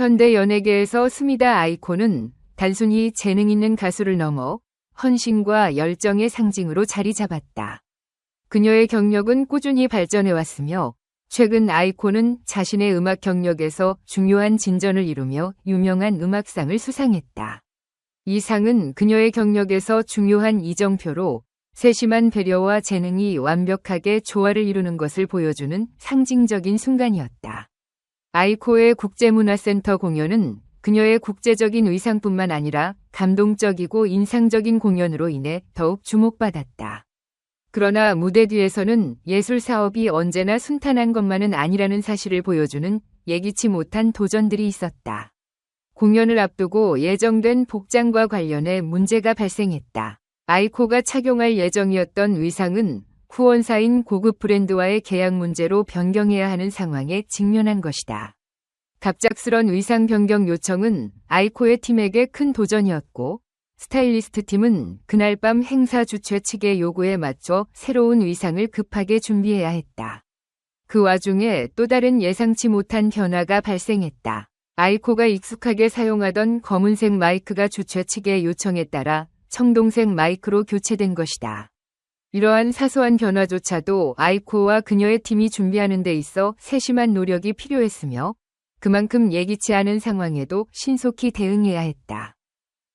현대 연예계에서 스미다 아이콘은 단순히 재능 있는 가수를 넘어 헌신과 열정의 상징으로 자리 잡았다. 그녀의 경력은 꾸준히 발전해왔으며 최근 아이콘은 자신의 음악 경력에서 중요한 진전을 이루며 유명한 음악상을 수상했다. 이 상은 그녀의 경력에서 중요한 이정표로 세심한 배려와 재능이 완벽하게 조화를 이루는 것을 보여주는 상징적인 순간이었다. 아이코의 국제문화센터 공연은 그녀의 국제적인 의상뿐만 아니라 감동적이고 인상적인 공연으로 인해 더욱 주목받았다. 그러나 무대 뒤에서는 예술 사업이 언제나 순탄한 것만은 아니라는 사실을 보여주는 예기치 못한 도전들이 있었다. 공연을 앞두고 예정된 복장과 관련해 문제가 발생했다. 아이코가 착용할 예정이었던 의상은 후원사인 고급 브랜드와의 계약 문제로 변경해야 하는 상황에 직면한 것이다. 갑작스런 의상 변경 요청은 아이코의 팀에게 큰 도전이었고 스타일리스트 팀은 그날 밤 행사 주최 측의 요구에 맞춰 새로운 의상을 급하게 준비해야 했다. 그 와중에 또 다른 예상치 못한 변화가 발생했다. 아이코가 익숙하게 사용하던 검은색 마이크가 주최 측의 요청에 따라 청동색 마이크로 교체된 것이다. 이러한 사소한 변화조차도 아이코와 그녀의 팀이 준비하는 데 있어 세심한 노력이 필요했으며 그만큼 예기치 않은 상황에도 신속히 대응해야 했다.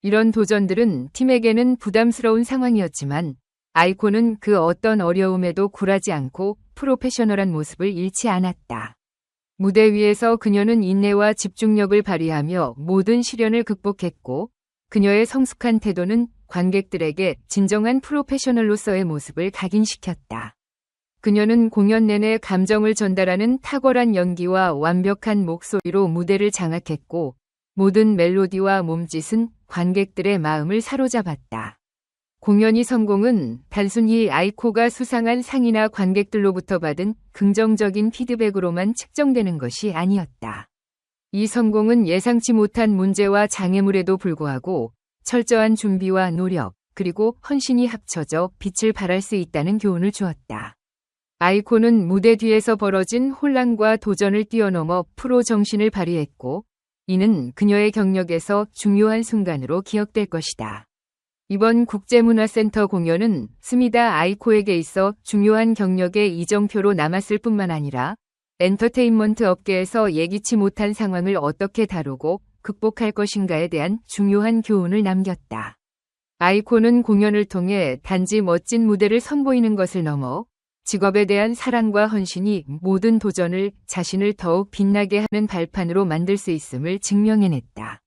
이런 도전들은 팀에게는 부담스러운 상황이었지만 아이코는 그 어떤 어려움에도 굴하지 않고 프로페셔널한 모습을 잃지 않았다. 무대 위에서 그녀는 인내와 집중력을 발휘하며 모든 시련을 극복했고 그녀의 성숙한 태도는 관객들에게 진정한 프로페셔널로서의 모습을 각인시켰다. 그녀는 공연 내내 감정을 전달하는 탁월한 연기와 완벽한 목소리로 무대를 장악했고 모든 멜로디와 몸짓은 관객들의 마음을 사로잡았다. 공연이 성공은 단순히 아이코가 수상한 상이나 관객들로부터 받은 긍정적인 피드백으로만 측정되는 것이 아니었다. 이 성공은 예상치 못한 문제와 장애물에도 불구하고 철저한 준비와 노력, 그리고 헌신이 합쳐져 빛을 발할 수 있다는 교훈을 주었다. 아이코는 무대 뒤에서 벌어진 혼란과 도전을 뛰어넘어 프로 정신을 발휘했고, 이는 그녀의 경력에서 중요한 순간으로 기억될 것이다. 이번 국제문화센터 공연은 스미다 아이코에게 있어 중요한 경력의 이정표로 남았을 뿐만 아니라 엔터테인먼트 업계에서 예기치 못한 상황을 어떻게 다루고 극복할 것인가에 대한 중요한 교훈을 남겼다. 아이코는 공연을 통해 단지 멋진 무대를 선보이는 것을 넘어 직업에 대한 사랑과 헌신이 모든 도전을 자신을 더욱 빛나게 하는 발판으로 만들 수 있음을 증명해냈다.